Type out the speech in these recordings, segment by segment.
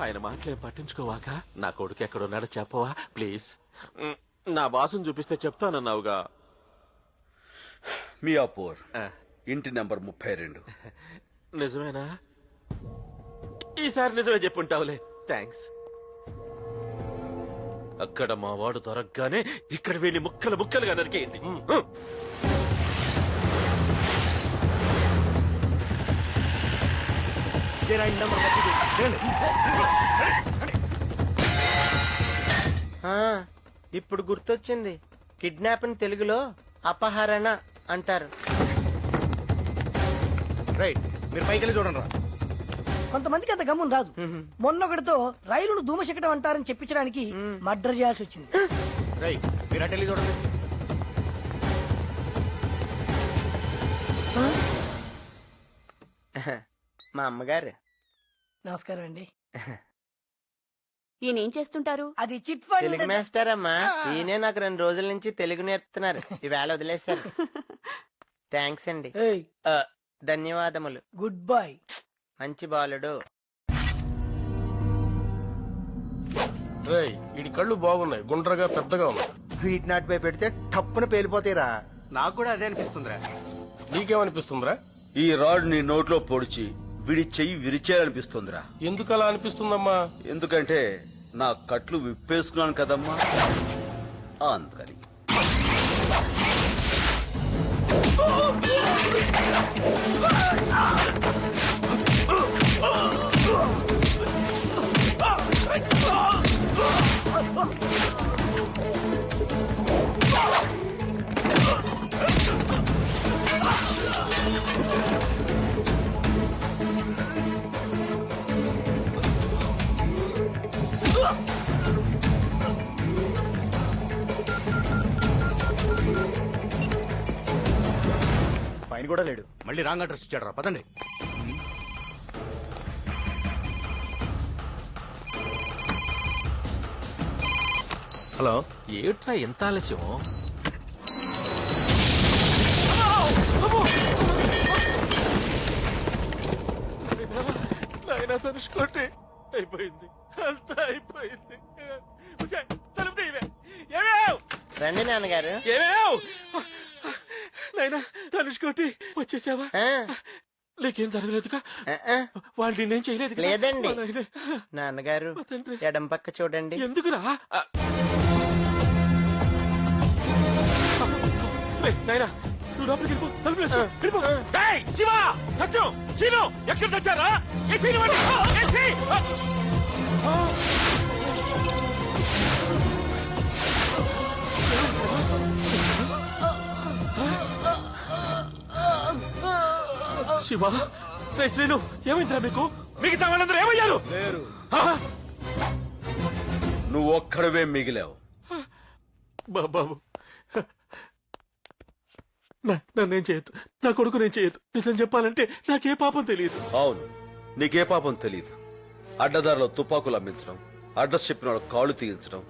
ఆయన మాటలేం పట్టించుకోవాక నా కొడుకు ఎక్కడున్నాడో చెప్పవా? ప్లీజ్. నా బాసుని చూపిస్తే చెప్తానన్నావుగా. మియాపూర్ ఇంటి నెంబర్ ముప్పై రెండు. నిజమేనా? ఈసారి నిజమే చెప్పుంటావులే. థ్యాంక్స్. అక్కడ మా వాడు దొరకగానే ఇక్కడ వీళ్ళని ముక్కలు ముక్కలుగా నరికేయండి. ఇప్పుడు గుర్తొచ్చింది. కిడ్నాప్ తెలుగులో అపహరణ అంటారు. రైట్ మీరు పైకి వెళ్ళి చూడండి రా. కొంతమందికి అంత గమ్మున రాదు. మొన్నొకటితో రైలును ధూమశకటం అంటారని చెప్పించడానికి మర్డర్ చేయాల్సి వచ్చింది రైట్ మీరు చూడండి. మా అమ్మగారు. నమస్కారం అండి ఈయన ఏం చేస్తుంటారు? అది చిట్ తెలుగు మాస్టర్ అమ్మా ఈయనే నాకు రెండు రోజుల నుంచి తెలుగు నేర్పుతున్నారు. ఈవేళ వదిలేశారు. థ్యాంక్స్ అండి. ఆ, ధన్యవాదములు. Good boy. మంచి బాలుడు. రేయ్ వీడి కళ్ళు బాగున్నాయి. గుండ్రగా పెద్దగా ఉన్నాయి. వీటి నాటిపై పెడితే టప్పున పేలిపోతాయిరా. నాకు కూడా అదే అనిపిస్తుందిరా. నీకేమనిపిస్తుందిరా? ఈ రాడ్ నీ నోట్లో పొడిచి విడి చెయ్యి విరిచేయాలనిపిస్తుందిరా. ఎందుకు అలా అనిపిస్తుందమ్మా? ఎందుకంటే నా కట్లు విప్పేసుకున్నాను కదమ్మా. అందుకని. కూడా లేడు. మళ్ళీ రాంగ్ అడ్రస్ ఇచ్చాడు రా పదండి. హలో. ఏట్రా ఎంత ఆలస్యం? నాయనా తనుసుకోండి అయిపోయింది. అంతా అయిపోయింది. ఉసే, తలుపు తీయవే. ఏమేవ్? రండి నాన్నగారు. ఏమేవ్? నాయనా తనుసుకోటి వచ్చేసావా ఆ, నీకేం జరగలేదుగా ఆ, ఆ. వాళ్ళు నేనేం చేయలేదు లేదండి. నాన్నగారు తండ్రి. ఎడం పక్క చూడండి ఎందుకురా ఆ. రేయ్, నాయనా నువ్వు లోపలికి వెళ్ళిపో తలుపులు వేసుకో. వెళ్ళిపో. ఏయ్, శివ సత్యం శీను ఎక్కడ తెచ్చారా ఏ శీను వండి ఏ శీ! ఆ. ఆ. శివ రే శ్రీను ఏమైందిరా మీకు? మిగతా వాళ్ళందరూ ఏమయ్యారు? లేరు? నువ్వు ఒక్కడవే మిగిలావు. బా- బాబు నా- నన్నేం చేయొద్దు. నా కొడుకు నేను చేయొద్దు. నిజం చెప్పాలంటే నాకే పాపం తెలియదు. అవును నీకే పాపం తెలీదు. అడ్డదారిలో తుపాకులు అమ్మించడం అడ్రస్ చెప్పిన వాళ్ళ కాళ్ళు తీయించడం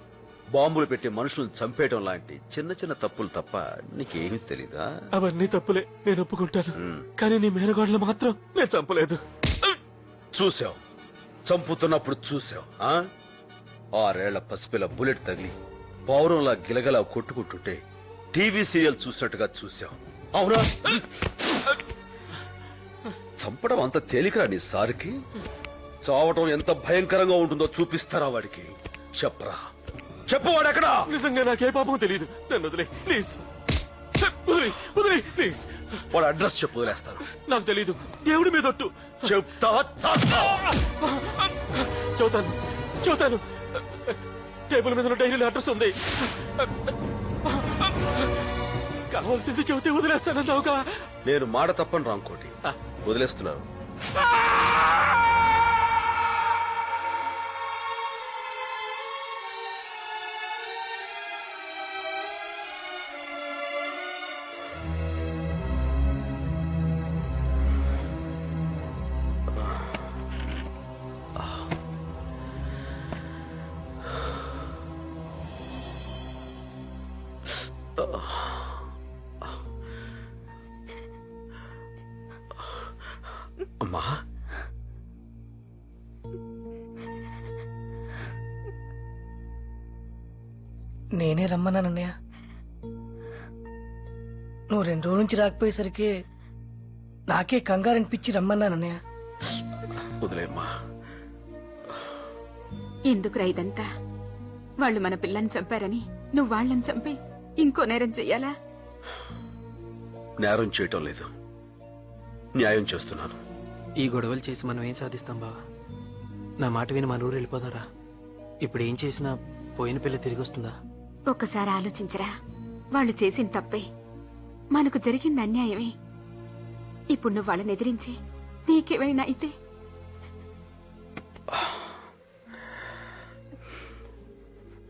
బాంబులు పెట్టి మనుషులను చంపేయడం లాంటి చిన్న చిన్న తప్పులు తప్ప నీకేమీ తెలీదా? అవన్నీ తప్పులే. నేను ఒప్పుకుంటాను. కానీ నీ మేనగోడలు మాత్రం నేను చంపలేదు. చూసావు. చంపుతున్నప్పుడు చూసావు ఆ? ఆరేళ్ళ పసిపిల్ల బుల్లెట్ తగిలి పౌరంలా గిలగలా కొట్టుకుంటుంటే టీవీ సీరియల్ చూసినట్టుగా చూసావు. అవునా? చంపడం అంత తేలికరా నీ సారికి? చావటం ఎంత భయంకరంగా ఉంటుందో చూపిస్తారా వాడికి? చెప్పరా. చెప్పు వాడెక్కడా నిజంగా నాకే పాపం తెలియదు నన్ను వదిలే ప్లీజ్. వదిలే వదిలే ప్లీజ్. వాడు అడ్రస్ చెప్పు వదిలేస్తాను. నాకు తెలియదు దేవుడి మీద ఒట్టు. చెప్తావా చేస్తావా? చెబుతాను చెబుతాను. టేబుల్ మీద డైరీలో అడ్రస్ ఉంది. కావాల్సింది చెబితే వదిలేస్తానన్నావుగా. నేను మాట తప్పని రాంకోటి. వదిలేస్తున్నాను. అమ్మా? నేనే రమ్మన్నానన్నయ్య. నువ్వు రెండు రోజుల నుంచి రాకపోయేసరికి నాకే కంగారు అనిపించి రమ్మన్నానన్నయ్య. వదిలేమ్మా. ఎందుకు రైదంతా వాళ్ళు మన పిల్లని చంపారని నువ్వు వాళ్ళని చంపే ఇంకో నేరం చెయ్యాలా? నేరం చేయటం లేదు. న్యాయం చేస్తున్నాను. ఈ గొడవలు చేసి మనం ఏం సాధిస్తాం బావా? నా మాట విని మన ఊరు వెళ్ళిపోదారా ఇప్పుడు ఏం చేసినా పోయిన పిల్ల తిరిగి వస్తుందా ఒక్కసారి ఆలోచించరా. వాళ్ళు చేసిన తప్పే. మనకు జరిగింది అన్యాయమే. ఇప్పుడు నువ్వు వాళ్ళని ఎదిరించి నీకేమైనా అయితే.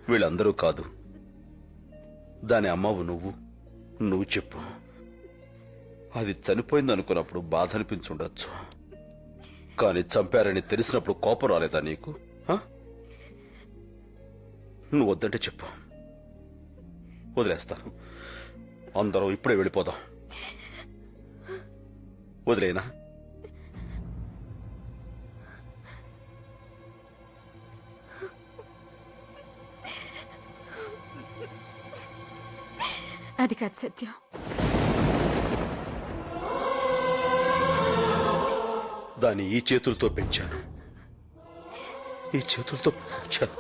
వీళ్ళందరూ కాదు. దాని అమ్మవు నువ్వు. నువ్వు చెప్పు. అది చనిపోయింది అనుకున్నప్పుడు బాధ అనిపించుండొచ్చు. కానీ చంపారని తెలిసినప్పుడు కోపం రాలేదా నీకు? నువ్వు వద్దంటే చెప్పు. వదిలేస్తాను అందరం ఇప్పుడే వెళ్ళిపోదాం. వదిలేనా? అది కాదు సత్యం. దాన్ని ఈ చేతులతో పెంచాను. ఈ చేతులతో పెంచాను.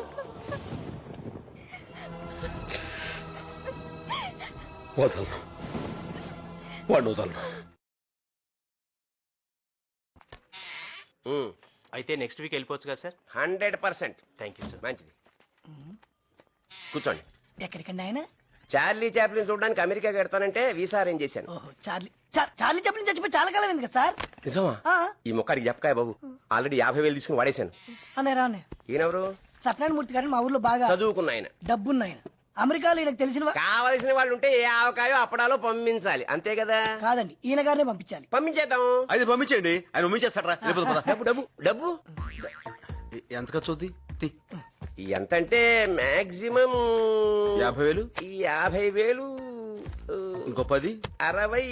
వదలను. వాడిని వదలను. అయితే నెక్స్ట్ వీక్ వెళ్ళిపోవచ్చు కదా sir? Hundred percent. Thank you sir. మంచిది. కూర్చోండి. ఎక్కడికండి ఆయన? చార్లీ చాప్లిన్ చూడడానికి అమెరికా కడతానంటే వీసా అరేంజ్ చేశాను. ఓహో చార్లీ చా- చార్లీ చెప్పిన చచ్చిపోయి చాలా కాలం కదా సార్? నిజమా? ఆ. ఈ మొక్కడికి చెప్పకాయ బాబు. ఆల్రెడీ యాభై వేలు తీసుకుని వాడేశాను. రానే ఈయనెవరు? సత్యనారాయణ మూర్తి గారిని మా ఊర్లో బాగా చదువుకున్న ఆయన డబ్బున్న ఆయన అమెరికాలో ఈయనకు తెలిసిన వా- కావలసిన వాళ్ళు ఉంటే ఏ ఆవకాయో అప్పడాలో పంపించాలి. అంతే కదా? కాదండి ఈయన గారినే పంపించాలి. పంపించేద్దాం. అయితే పంపించండి ఆయన పంపించేస్తాడరా. పద. డబ్బు డబ్బు డబ్బు. ఎంత ఖర్చు అవుద్ది? తీ. ఎంత అంటే మాక్సిమం యాభై వేలు? ఈ యాభై వేలు ఇంకో పది? అరవై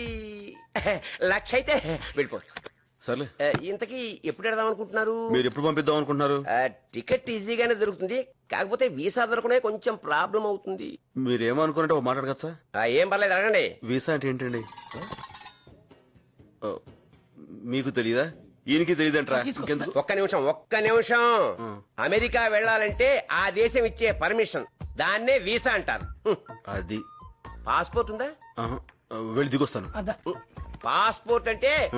లక్ష అయితే వెళ్ళిపోవచ్చు. సర్లే. ఇంతకీ ఎప్పుడు వెడదాం అనుకుంటున్నారు? మీరు ఎప్పుడు పంపిద్దాం అనుకుంటున్నారు? టికెట్ ఈజీగానే దొరుకుతుంది. కాకపోతే వీసా దొరకనే కొంచెం ప్రాబ్లం అవుతుంది. మీరు ఏమనుకున్నట్టు ఒక మాట్లాడగచ్చా ఏం పర్లేదు అడగండి. వీసా అంటే ఏంటండి? మీకు తెలియదా ఈయనకి తెలియదంట్రా. ఇంకెందుకు? ఒక్క నిమిషం ఒక్క నిమిషం. అమెరికా వెళ్ళాలంటే ఆ దేశం ఇచ్చే పర్మిషన్. దాన్నే వీసా అంటారు. హ్మ్. అది. పాస్పోర్ట్ ఉందా? ఆహా. వెళ్ళి దిగొస్తాను. పాస్పోర్ట్ అంటే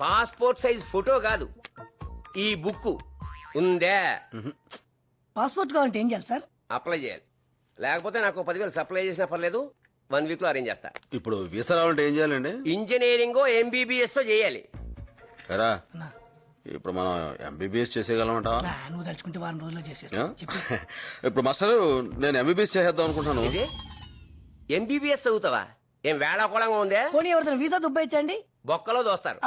పాస్పోర్ట్ సైజ్ ఫోటో కాదు. ఈ బుక్ ఉందే. పాస్పోర్ట్ కావాలంటే ఏం చేయాలి సార్? అప్లై చేయాలి. లేకపోతే నాకు పదివేలు సప్లై చేసినా పర్లేదు వన్ వీక్లో అరేంజ్ చేస్తా. ఇప్పుడు వీసా రావాలంటే ఏం చేయాలండి? ఇంజనీరింగ్ ఎంబీబీఎస్ చేయాలి. ఎరా అన్నా. ఇప్పుడు మనం ఎంబీబీఎస్ చేసేయగలమంటా నువ్వు తలుచుకుంటే వారం రోజుల్లో చేసేస్తా. చెప్పు. ఇప్పుడు మాస్టర్ నేను ఎంబీబీఎస్ చేసేద్దాం అనుకుంటున్నాను. ఇది? ఎంబీబీఎస్ చదువుతావా? ఏం వేళాకోళంగా ఉందే? పోనీ ఎవరితో వీసా దుబ్బాయించండి బొక్కలో దోస్తారు.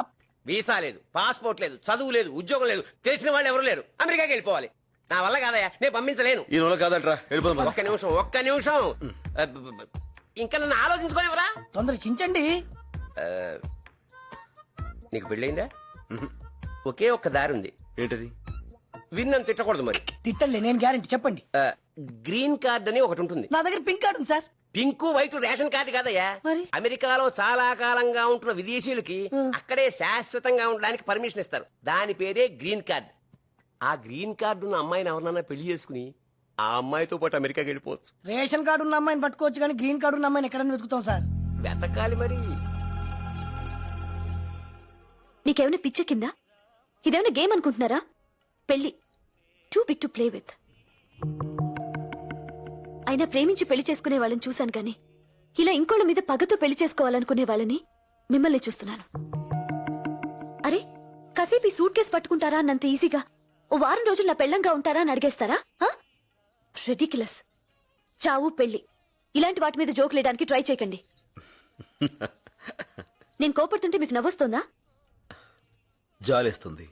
వీసా లేదు పాస్పోర్ట్ లేదు చదువు లేదు ఉద్యోగం లేదు తెలిసిన వాళ్ళు ఎవరు లేరు. అమెరికాకి వెళ్ళిపోవాలి. నా వల్ల కాదయ్యా నేను పంపించలేను. ఈ నెల కాదంట్రా వెళ్ళిపోదాం పద. ఒక్క నిమిషం ఒక్క నిమిషం. ఇంకా నన్ను ఆలోచించుకోనివరా తొందర చించండి. నీకు పెళ్ళయిందా? ఒకే ఒక్క దారి ఉంది. ఏంటది? విన్నను తిట్టకూడదు మరి. తిట్టండి నేను గ్యారంటీ చెప్పండి. ఆ, గ్రీన్ కార్డ్ అని ఒకటి ఉంటుంది. నా దగ్గర పింక్ కార్డు ఉంది sir. Pink white ration card కాదయ్యా. మరి? అమెరికాలో చాలా కాలంగా ఉంటున్న విదేశీయులకి అక్కడే శాశ్వతంగా ఉండడానికి పర్మిషన్ ఇస్తారు. దాని పేరే గ్రీన్ కార్డ్. ఆ గ్రీన్ కార్డు ఉన్న అమ్మాయిని ఎవరినన్నా పెళ్ళి చేసుకుని ఆ అమ్మాయితో పాటు అమెరికాకి వెళ్ళిపోవచ్చు. రేషన్ కార్డు ఉన్న అమ్మాయిని పట్టుకోవచ్చు కానీ గ్రీన్ కార్డు ఉన్న అమ్మాయిని ఎక్కడైనా వెతుకుతాం సార్. వెతకాలి మరి. నీకేమైనా పిచ్చ కింద? ఇదేమైనా గేమ్ అనుకుంటున్నారా? పెళ్ళి too big to play with అయినా ప్రేమించి పెళ్ళి చేసుకునే వాళ్ళని చూశాను కానీ ఇలా ఇంకోళ్ళ మీద పగతో పెళ్ళి చేసుకోవాలనుకునే వాళ్ళని మిమ్మల్ని చూస్తున్నాను. అరే కాసేపు సూట్ కేసు పట్టుకుంటారా అన్నంత ఈజీగా ఓ వారం రోజులు నా పెళ్ళంగా ఉంటారా అని అడిగేస్తారా? రెడిక్యులస్ చావు పెళ్ళి ఇలాంటి వాటి మీద జోక్ లేయడానికి ట్రై చేయకండి. నేను కోపడుతుంటే మీకు నవ్వొస్తుందా? జాలేస్తుంది.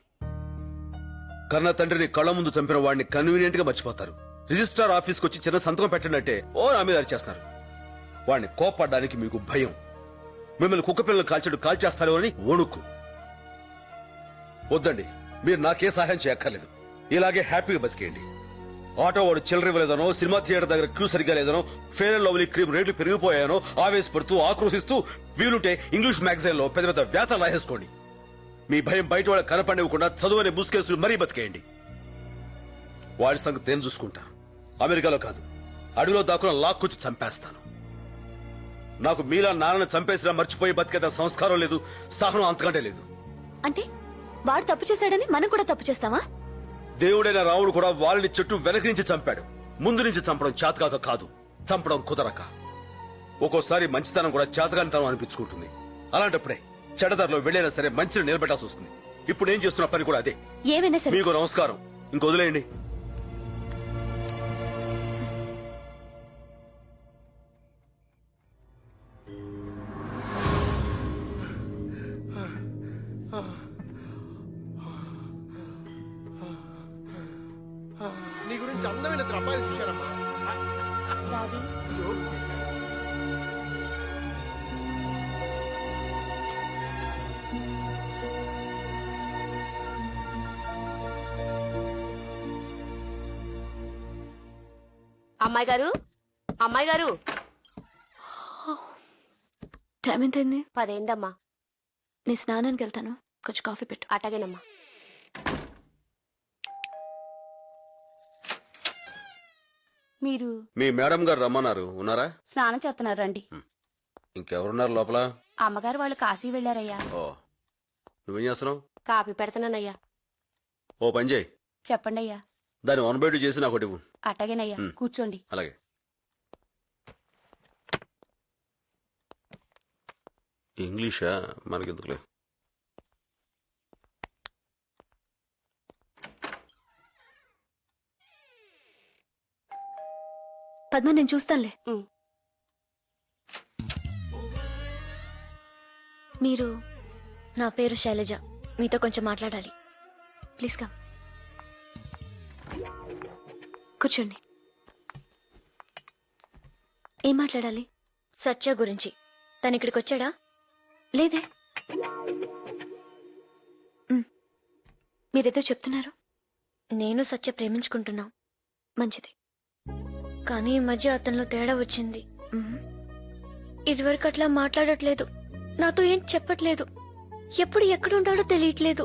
కన్న తండ్రిని కళ్ళ ముందు చంపిన వాడిని కన్వీనియంట్గా మర్చిపోతారు. రిజిస్ట్రార్ ఆఫీస్కి వచ్చి చిన్న సంతకం పెట్టినట్టే ఓ నా మీద వాడిని కోపడ్డానికి మీకు భయం. మిమ్మల్ని కుక్క పిల్లలు కాల్చడు కాల్చేస్తారు అని ఓణుకు వద్దండి మీరు నాకే సహాయం చేయక్కర్లేదు. ఇలాగే హ్యాపీగా బతికేయండి. ఆటో వాడు చిల్లర ఇవ్వలేదనో సినిమా థియేటర్ దగ్గర క్యూ సరిగ్గా లేదనో ఫేర్ అండ్ లవ్లీ క్రీమ్ రేట్లు పెరిగిపోయానో ఆవేశపడుతూ ఆక్రోశిస్తూ వీలుంటే ఇంగ్లీష్ మ్యాగజైన్లో పెద్ద పెద్ద వ్యాసాలు రాసేసుకోండి. మీ భయం బయట వాళ్ళకి కనపడివ్వకుండా చదువునే బుస్కేసులు మరీ బతికేయండి. వాడి సంగతి నేను చూసుకుంటా. అమెరికాలో కాదు. అడవిలో దాక్కున లాక్కొచ్చి చంపేస్తాను. నాకు మీలా నాన్నని చంపేసినా మర్చిపోయి బతికేత సంస్కారం లేదు సహనం అంతకంటే లేదు. అంటే వాడు తప్పు చేశాడని మనం కూడా తప్పు చేస్తావా దేవుడైన రాముడు కూడా వాళ్ళని చెట్టు వెనక నుంచి చంపాడు. ముందు నుంచి చంపడం చేతకాక కాదు చంపడం కుదరక. ఒక్కోసారి మంచితనం కూడా చేతకానితనం అనిపించుకుంటుంది. అలాంటప్పుడే చెడదారిలో వెళ్ళైనా సరే మంచిని నిలబెట్టాల్సి వస్తుంది. ఇప్పుడు నేను చేస్తున్న పని కూడా అదే. ఏమైనా సరే. మీకు నమస్కారం. ఇంకొదిలేయండి అమ్మాయి గారు? అమ్మాయి గారు? టైం ఎంతైంది? పదేందమ్మా. నేను స్నానానికి వెళ్తాను. కొంచెం కాఫీ పెట్టు. అటగేనమ్మా మీరు మీ మేడం గారు రమ్మన్నారు. ఉన్నారా? స్నానం చేస్తున్నారు రండి. ఇంకెవరున్నారు లోపల? అమ్మగారు వాళ్ళు కాశీ వెళ్ళారయ్యా. ఓ. నువ్వేం చేస్తున్నావు? కాపీ పెడుతున్నానయ్యా. ఓ పని చేయి. చెప్పండి అయ్యా దాన్ని వన్ బై టూ చేసి నాకు ఒకటి ఇవ్వు. మ్. కూర్చోండి. అలాగే. ఇంగ్లీషా? మనకెందుకులే? పద్మ నేను చూస్తానులే. ఉమ్. మీరు నా పేరు శైలజ. మీతో కొంచెం మాట్లాడాలి. Please come. కూర్చోండి. ఏం మాట్లాడాలి? సత్య గురించి. తను ఇక్కడికి వచ్చాడా? లేదే. మీరేదో చెప్తున్నారు. నేను సత్య ప్రేమించుకుంటున్నాం. మంచిది. కానీ ఈ మధ్య అతనిలో తేడా వచ్చింది. ఇదివరకు అట్లా మాట్లాడట్లేదు. నాతో ఏం చెప్పట్లేదు. ఎప్పుడు ఎక్కడుంటాడో తెలియట్లేదు.